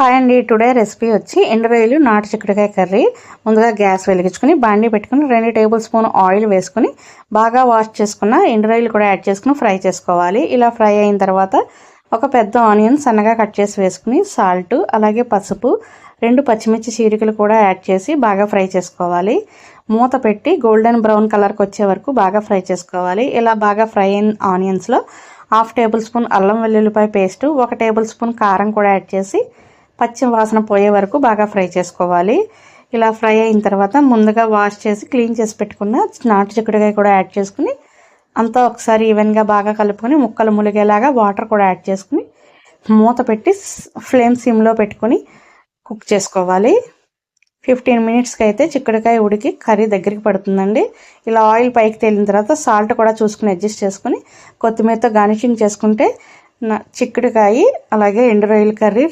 Hi అండి. Today recipe వచ్చి ఎండురొయ్యలు నాటు చిక్కుడుకాయ కర్రీ. ముందుగా గ్యాస్ వెలిగించుకుని బాండి పెట్టుకుని రెండు టేబుల్ స్పూన్ ఆయిల్ వేసుకుని బాగా వాష్ చేసుకున్న ఎండురొయ్యలు కూడా యాడ్ చేసుకుని ఫ్రై చేసుకోవాలి. ఇలా ఫ్రై అయిన తర్వాత ఒక పెద్ద ఆనియన్ సన్నగా కట్ చేసి వేసుకుని సాల్ట్ అలాగే పసుపు రెండు పచ్చిమిర్చి చీరికలు కూడా యాడ్ చేసి బాగా ఫ్రై చేసుకోవాలి. మూత పెట్టి గోల్డెన్ బ్రౌన్ కలర్కి వచ్చే వరకు బాగా ఫ్రై చేసుకోవాలి. ఇలా బాగా ఫ్రై అయిన ఆనియన్స్లో హాఫ్ టేబుల్ స్పూన్ అల్లం వెల్లుల్లిపాయ పేస్టు ఒక టేబుల్ స్పూన్ కారం కూడా యాడ్ చేసి పచ్చి వాసన పోయే వరకు బాగా ఫ్రై చేసుకోవాలి. ఇలా ఫ్రై అయిన తర్వాత ముందుగా వాష్ చేసి క్లీన్ చేసి పెట్టుకున్న నాటు చిక్కుడుకాయ కూడా యాడ్ చేసుకుని అంతా ఒకసారి ఈవెన్గా బాగా కలుపుకొని ముక్కలు ములిగేలాగా వాటర్ కూడా యాడ్ చేసుకుని మూత పెట్టి ఫ్లేమ్ సిమ్లో పెట్టుకొని కుక్ చేసుకోవాలి. ఫిఫ్టీన్ మినిట్స్కి అయితే చిక్కుడుకాయ ఉడికి కర్రీ దగ్గరికి పడుతుందండి. ఇలా ఆయిల్ పైకి తేలిన తర్వాత సాల్ట్ కూడా చూసుకుని అడ్జస్ట్ చేసుకుని కొత్తిమీరతో గార్నిషింగ్ చేసుకుంటే చిక్కుడుకాయ అలాగే ఎండు రొయ్యల కర్రీ